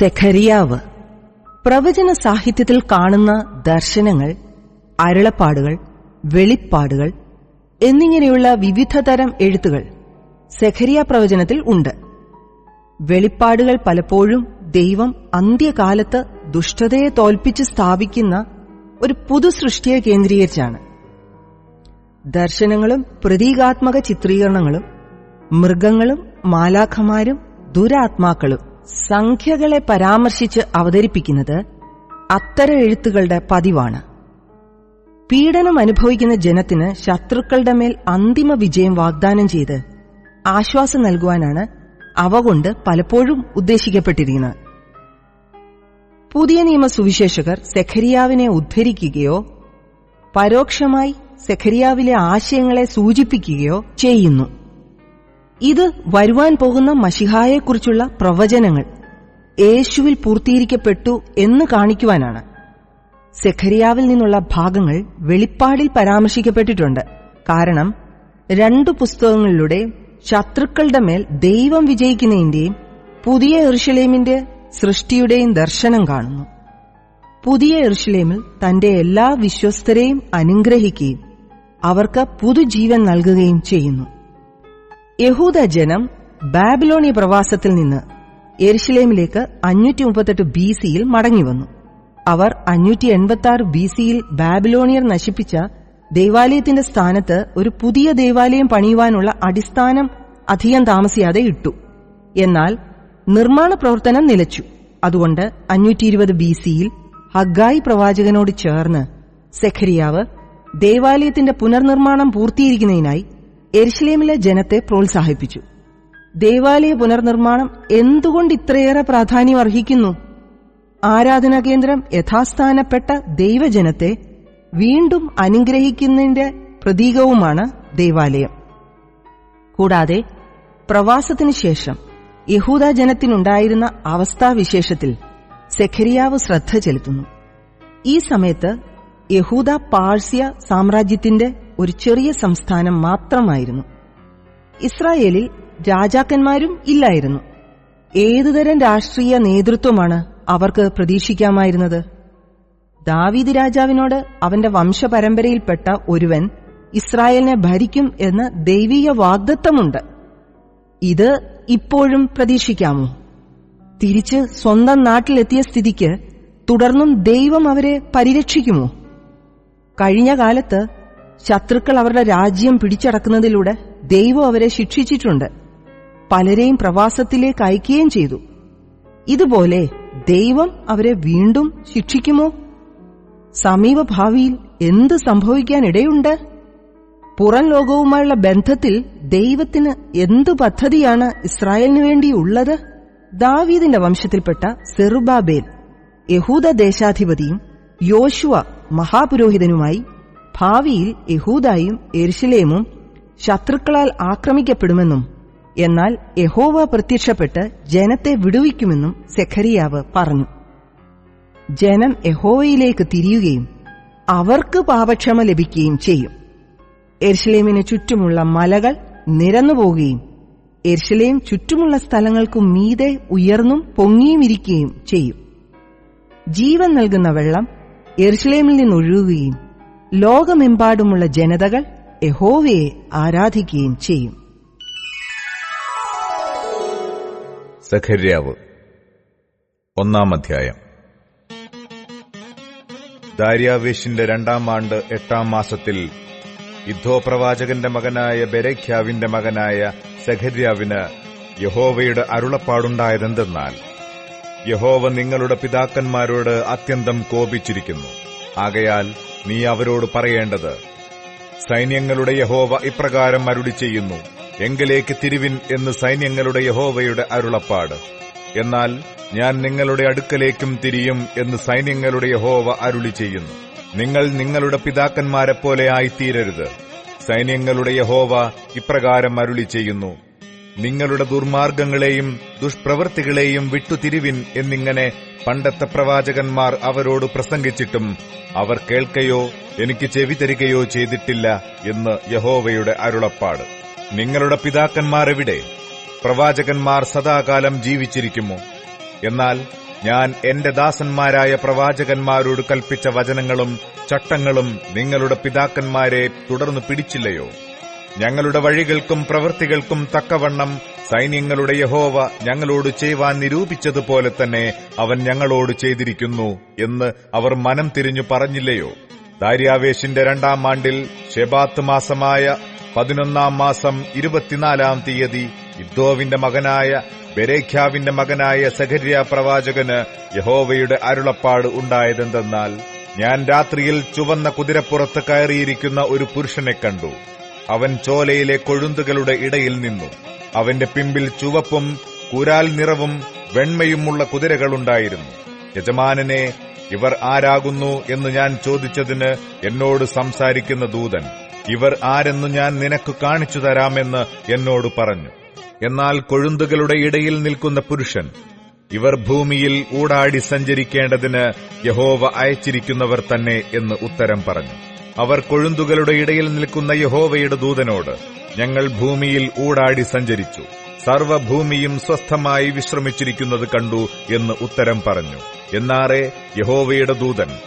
സെഖരിയാവ്. പ്രവചന സാഹിത്യത്തിൽ കാണുന്ന ദർശനങ്ങൾ അരുളപ്പാടുകൾ വെളിപ്പാടുകൾ എന്നിങ്ങനെയുള്ള വിവിധതരം എഴുത്തുകൾ സെഖരിയ പ്രവചനത്തിൽ ഉണ്ട്. വെളിപ്പാടുകൾ പലപ്പോഴും ദൈവം അന്ത്യകാലത്ത് ദുഷ്ടതയെ തോൽപ്പിച്ച് സ്ഥാപിക്കുന്ന ഒരു പുതു സൃഷ്ടിയെ കേന്ദ്രീകരിച്ചാണ്. ദർശനങ്ങളും പ്രതീകാത്മക ചിത്രീകരണങ്ങളും മൃഗങ്ങളും മാലാഖമാരും ദുരാത്മാക്കളും സംഖ്യകളെ പരാമർശിച്ച് അവതരിപ്പിക്കുന്നത് അത്തരം എഴുത്തുകളുടെ പതിവാണ്. പീഡനം അനുഭവിക്കുന്ന ജനത്തിന് ശത്രുക്കളുടെ മേൽ അന്തിമ വിജയം വാഗ്ദാനം ചെയ്ത് ആശ്വാസം നൽകുവാനാണ് അവ കൊണ്ട് പലപ്പോഴും ഉദ്ദേശിക്കപ്പെട്ടിരിക്കുന്നത്. പുതിയ നിയമ സുവിശേഷകർ സെഖരിയാവിനെ ഉദ്ധരിക്കുകയോ പരോക്ഷമായി സെഖരിയാവിലെ ആശയങ്ങളെ സൂചിപ്പിക്കുകയോ ചെയ്യുന്നു. ഇത് വരുവാൻ പോകുന്ന മഷിഹായെക്കുറിച്ചുള്ള പ്രവചനങ്ങൾ യേശുവിൽ പൂർത്തീകരിക്കപ്പെട്ടു എന്ന് കാണിക്കുവാനാണ്. സെഖരിയാവിൽ നിന്നുള്ള ഭാഗങ്ങൾ വെളിപ്പാടിൽ പരാമർശിക്കപ്പെട്ടിട്ടുണ്ട്. കാരണം രണ്ടു പുസ്തകങ്ങളിലൂടെ ശത്രുക്കളുടെ മേൽ ദൈവം വിജയിക്കുന്നതിന്റെയും പുതിയ എറുഷലേമിന്റെ സൃഷ്ടിയുടെയും ദർശനം കാണുന്നു. പുതിയ എറുഷലേമിൽ തന്റെ എല്ലാ വിശ്വസ്തരെയും അനുഗ്രഹിക്കുകയും അവർക്ക് പുതുജീവൻ നൽകുകയും ചെയ്യുന്നു. യഹൂദ ജനം ബാബിലോണിയ പ്രവാസത്തിൽ നിന്ന് എരിശിലേമിലേക്ക് അഞ്ഞൂറ്റി മുപ്പത്തെട്ട് ബി സിയിൽ മടങ്ങിവന്നു. അവർ അഞ്ഞൂറ്റി എൺപത്തി ആറ് ബി സിയിൽ ബാബിലോണിയർ നശിപ്പിച്ച ദൈവാലയത്തിന്റെ സ്ഥാനത്ത് ഒരു പുതിയ ദൈവാലയം പണിയുവാനുള്ള അടിസ്ഥാനം അധികം താമസിയാതെ ഇട്ടു. എന്നാൽ നിർമ്മാണ പ്രവർത്തനം നിലച്ചു. അതുകൊണ്ട് അഞ്ഞൂറ്റി ഇരുപത് ബി സിയിൽ ഹഗായി പ്രവാചകനോട് ചേർന്ന് സെഖരിയാവ് ദേവാലയത്തിന്റെ പുനർനിർമ്മാണം പൂർത്തീകരിക്കുന്നതിനായി എരുഷലേമിലെ ജനത്തെ പ്രോത്സാഹിപ്പിച്ചു. ദേവാലയ പുനർനിർമ്മാണം എന്തുകൊണ്ട് ഇത്രയേറെ പ്രാധാന്യം അർഹിക്കുന്നു? ആരാധനാ കേന്ദ്രം യഥാസ്ഥാനപ്പെട്ട ദൈവജനത്തെ വീണ്ടും അനുഗ്രഹിക്കുന്നതിന്റെ പ്രതീകവുമാണ് ദേവാലയം. കൂടാതെ പ്രവാസത്തിനു ശേഷം യഹൂദ ജനത്തിനുണ്ടായിരുന്ന അവസ്ഥാവിശേഷത്തിൽ സെഖരിയാവ് ശ്രദ്ധ ചെലുത്തുന്നു. ഈ സമയത്ത് യഹൂദ പാഴ്സ്യ സാമ്രാജ്യത്തിന്റെ ഒരു ചെറിയ സംസ്ഥാനം മാത്രമായിരുന്നു. ഇസ്രായേലിൽ രാജാക്കന്മാരും ഇല്ലായിരുന്നു. ഏതുതരം രാഷ്ട്രീയ നേതൃത്വമാണ് അവർക്ക് പ്രതീക്ഷിക്കാമായിരുന്നത്? ദാവീദ് രാജാവിനോട് അവന്റെ വംശപരമ്പരയിൽപ്പെട്ട ഒരുവൻ ഇസ്രായേലിനെ ഭരിക്കും എന്ന് ദൈവീയ വാഗ്ദത്തമുണ്ട്. ഇത് ഇപ്പോഴും പ്രതീക്ഷിക്കാമോ? തിരിച്ച് സ്വന്തം നാട്ടിലെത്തിയ സ്ഥിതിക്ക് തുടർന്നും ദൈവം അവരെ പരിരക്ഷിക്കുമോ? കഴിഞ്ഞ കാലത്ത് ശത്രുക്കൾ അവരുടെ രാജ്യം പിടിച്ചടക്കുന്നതിലൂടെ ദൈവം അവരെ ശിക്ഷിച്ചിട്ടുണ്ട്. പലരെയും പ്രവാസത്തിലേക്ക് അയക്കുകയും ചെയ്തു. ഇതുപോലെ ദൈവം അവരെ വീണ്ടും ശിക്ഷിക്കുമോ? സമീപ ഭാവിയിൽ എന്ത് സംഭവിക്കാനിടയുണ്ട്? പുറം ലോകവുമായുള്ള ബന്ധത്തിൽ ദൈവത്തിന് എന്തു പദ്ധതിയാണ് ഇസ്രായേലിനു വേണ്ടിയുള്ളത്? ദാവീദിന്റെ വംശത്തിൽപ്പെട്ട സെറുബാബേൽ യഹൂദ ദേശാധിപതിയും യോശുവ മഹാപുരോഹിതനുമായി ഭാവിയിൽ യഹൂദായും എരുഷലേമും ശത്രുക്കളാൽ ആക്രമിക്കപ്പെടുമെന്നും എന്നാൽ യഹോവ പ്രത്യക്ഷപ്പെട്ട് ജനത്തെ വിടുവിക്കുമെന്നും സെഖരിയാവ് പറഞ്ഞു. ജനം യഹോവയിലേക്ക് തിരിയുകയും അവർക്ക് പാപക്ഷമ ലഭിക്കുകയും ചെയ്യും. എർഷലേമിന് ചുറ്റുമുള്ള മലകൾ നിരന്നുപോകുകയും എർഷലേം ചുറ്റുമുള്ള സ്ഥലങ്ങൾക്കും മീതെ ഉയർന്നും പൊങ്ങിയും ഇരിക്കുകയും ചെയ്യും. ജീവൻ നൽകുന്ന വെള്ളം എർഷലേമിൽ നിന്നൊഴുകുകയും ലോകമെമ്പാടുമുള്ള ജനതകൾ യഹോവയെ ആരാധിക്കുകയും ചെയ്യും. സഖര്യാവ് ഒന്നാം അധ്യായം. ദാര്യാവേശിന്റെ രണ്ടാം ആണ്ട് എട്ടാം മാസത്തിൽ യുദ്ധോപ്രവാചകന്റെ മകനായ ബെരഖ്യാവിന്റെ മകനായ സഖര്യാവിന് യഹോവയുടെ അരുളപ്പാടുണ്ടായതെന്തെന്നാൽ യഹോവ നിങ്ങളുടെ പിതാക്കന്മാരോട് അത്യന്തം കോപിച്ചിരിക്കുന്നു. ആകയാൽ നീ അവരോട് പറയേണ്ടത് സൈന്യങ്ങളുടെ യഹോവ ഇപ്രകാരം അരുളി ചെയ്യുന്നു എങ്കിലേക്ക് തിരുവിൻ എന്ന് സൈന്യങ്ങളുടെ യഹോവയുടെ അരുളപ്പാട്. എന്നാൽ ഞാൻ നിങ്ങളുടെ അടുക്കലേക്കും തിരിയും എന്ന് സൈന്യങ്ങളുടെ യഹോവ അരുളി ചെയ്യുന്നു. നിങ്ങൾ നിങ്ങളുടെ പിതാക്കന്മാരെ പോലെ ആയിത്തീരരുത്. സൈന്യങ്ങളുടെ യഹോവ ഇപ്രകാരം അരുളി ചെയ്യുന്നു നിങ്ങളുടെ ദുർമാർഗങ്ങളെയും ദുഷ്പ്രവൃത്തികളെയും വിട്ടുതിരിവിൻ എന്നിങ്ങനെ പണ്ടത്തെ പ്രവാചകന്മാർ അവരോട് പ്രസംഗിച്ചിട്ടും അവർ കേൾക്കയോ എനിക്ക് ചെവി തരികയോ ചെയ്തിട്ടില്ല എന്ന് യഹോവയുടെ അരുളപ്പാട്. നിങ്ങളുടെ പിതാക്കന്മാരെവിടെ? പ്രവാചകന്മാർ സദാകാലം ജീവിച്ചിരിക്കുമോ? എന്നാൽ ഞാൻ എന്റെ ദാസന്മാരായ പ്രവാചകന്മാരോട് കൽപ്പിച്ച വചനങ്ങളും ചട്ടങ്ങളും നിങ്ങളുടെ പിതാക്കന്മാരെ തുടർന്ന് പിടിച്ചില്ലയോ? ഞങ്ങളുടെ വഴികൾക്കും പ്രവൃത്തികൾക്കും തക്കവണ്ണം സൈന്യങ്ങളുടെ യഹോവ ഞങ്ങളോട് ചെയ്യുവാൻ നിരൂപിച്ചതുപോലെ തന്നെ അവൻ ഞങ്ങളോട് ചെയ്തിരിക്കുന്നു എന്ന് അവർ മനം തിരിഞ്ഞു പറഞ്ഞില്ലയോ? ദാര്യാവേശിന്റെ രണ്ടാം ആണ്ടിൽ ഷെബാത്ത് മാസമായ പതിനൊന്നാം മാസം ഇരുപത്തിനാലാം തീയതി ഇദ്ദോവിന്റെ മകനായ ബെരേഖ്യാവിന്റെ മകനായ സഖര്യ പ്രവാചകന് യഹോവയുടെ അരുളപ്പാട് ഉണ്ടായതെന്തെന്നാൽ ഞാൻ രാത്രിയിൽ ചുവന്ന കുതിരപ്പുറത്ത് കയറിയിരിക്കുന്ന ഒരു പുരുഷനെ കണ്ടു. അവൻ ചോലയിലെ കൊഴുന്തുകളുടെ ഇടയിൽ നിന്നു. അവന്റെ പിമ്പിൽ ചുവപ്പും കുരാൽ നിറവും വെണ്മയുമുള്ള കുതിരകളുണ്ടായിരുന്നു. യജമാനനെ ഇവർ ആരാകുന്നു എന്ന് ഞാൻ ചോദിച്ചതിന് എന്നോട് സംസാരിക്കുന്ന ദൂതൻ ഇവർ ആരെന്ന് ഞാൻ നിനക്ക് കാണിച്ചു തരാമെന്ന് എന്നോട് പറഞ്ഞു. എന്നാൽ കൊഴുന്തുകളുടെ ഇടയിൽ നിൽക്കുന്ന പുരുഷൻ ഇവർ ഭൂമിയിൽ ഊടാടി സഞ്ചരിക്കേണ്ടതിന് യഹോവ അയച്ചിരിക്കുന്നവർ തന്നെ എന്ന് ഉത്തരം പറഞ്ഞു. അവർ കൊഴുന്തുകളുടെ ഇടയിൽ നിൽക്കുന്ന യഹോവയുടെ ദൂതനോട് ഞങ്ങൾ ഭൂമിയിൽ ഊടാടി സഞ്ചരിച്ചു. സർവഭൂമിയും സ്വസ്ഥമായി വിശ്രമിച്ചിരിക്കുന്നത് കണ്ടു എന്ന് ഉത്തരം പറഞ്ഞു. എന്നാറെ യഹോവയുടെ ദൂതൻ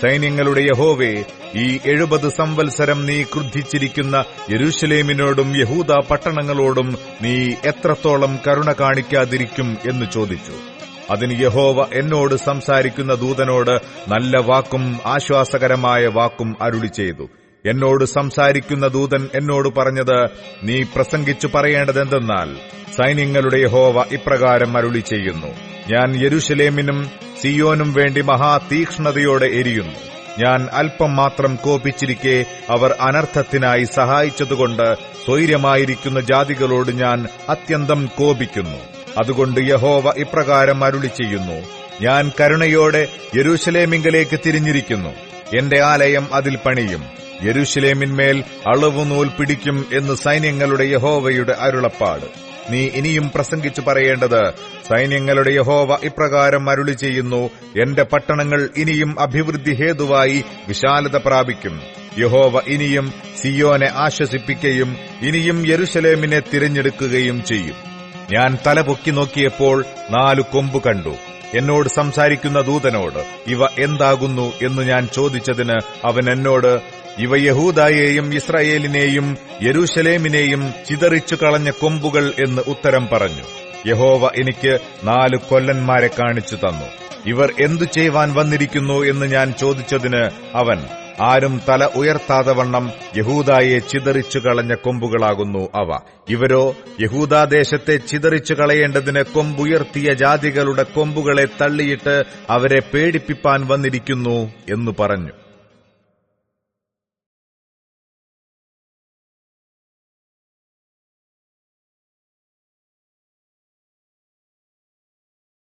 സൈന്യങ്ങളുടെ യഹോവേ ഈ എഴുപത് സംവത്സരം നീ ക്രുദ്ധിച്ചിരിക്കുന്ന യരുഷലേമിനോടും യഹൂദ പട്ടണങ്ങളോടും നീ എത്രത്തോളം കരുണ കാണിക്കാതിരിക്കും എന്ന് ചോദിച്ചു. അതിന് യഹോവ എന്നോട് സംസാരിക്കുന്ന ദൂതനോട് നല്ല വാക്കും ആശ്വാസകരമായ വാക്കും അരുളി ചെയ്തു. എന്നോട് സംസാരിക്കുന്ന ദൂതൻ എന്നോട് പറഞ്ഞത് നീ പ്രസംഗിച്ചു പറയേണ്ടതെന്തെന്നാൽ സൈന്യങ്ങളുടെ യഹോവ ഇപ്രകാരം അരുളി ചെയ്യുന്നു. ഞാൻ യെരുശലേമിനും സിയോനും വേണ്ടി മഹാതീക്ഷ്ണതയോടെ എരിയുന്നു. ഞാൻ അല്പം മാത്രം കോപിച്ചിരിക്കെ അവർ അനർത്ഥത്തിനായി സഹായിച്ചതുകൊണ്ട് സ്വൈര്യമായിരിക്കുന്ന ജാതികളോട് ഞാൻ അത്യന്തം കോപിക്കുന്നു. അതുകൊണ്ട് യഹോവ ഇപ്രകാരം അരുളി ചെയ്യുന്നു ഞാൻ കരുണയോടെ യെരൂശലേമിങ്കലേക്ക് തിരിഞ്ഞിരിക്കുന്നു. എന്റെ ആലയം അതിൽ പണിയും. യെരൂശലേമിന്മേൽ അളവുനൂൽ പിടിക്കും എന്ന് സൈന്യങ്ങളുടെ യഹോവയുടെ അരുളപ്പാട്. നീ ഇനിയും പ്രസംഗിച്ചു പറയേണ്ടത് സൈന്യങ്ങളുടെ യഹോവ ഇപ്രകാരം അരുളി ചെയ്യുന്നു എന്റെ പട്ടണങ്ങൾ ഇനിയും അഭിവൃദ്ധി ഹേതുവായി വിശാലത പ്രാപിക്കും. യഹോവ ഇനിയും സിയോനെ ആശ്വസിപ്പിക്കുകയും ഇനിയും യെരുശലേമിനെ തിരഞ്ഞെടുക്കുകയും ചെയ്യും. ഞാൻ തല പൊക്കി നോക്കിയപ്പോൾ നാലു കൊമ്പ് കണ്ടു. എന്നോട് സംസാരിക്കുന്ന ദൂതനോട് ഇവ എന്താകുന്നു? എന്ന് ഞാൻ ചോദിച്ചതിന് അവൻ എന്നോട് ഇവ യഹൂദായെയും ഇസ്രായേലിനെയും യെരൂശലേമിനെയും ചിതറിച്ചു കളഞ്ഞ കൊമ്പുകൾ എന്ന് ഉത്തരം പറഞ്ഞു. യഹോവ എനിക്ക് നാല് കൊല്ലന്മാരെ കാണിച്ചു തന്നു. ഇവർ എന്തു ചെയ്യുവാൻ വന്നിരിക്കുന്നു? എന്ന് ഞാൻ ചോദിച്ചതിന് അവൻ ആരും തല ഉയർത്താതെ വണ്ണം യഹൂദായെ ചിതറിച്ചു കളഞ്ഞ കൊമ്പുകളാകുന്നു അവ. ഇവരോ യഹൂദാദേശത്തെ ചിതറിച്ചു കളയേണ്ടതിന് കൊമ്പുയർത്തിയ ജാതികളുടെ കൊമ്പുകളെ തള്ളിയിട്ട് അവരെ പേടിപ്പിപ്പാൻ വന്നിരിക്കുന്നു എന്നു പറഞ്ഞു.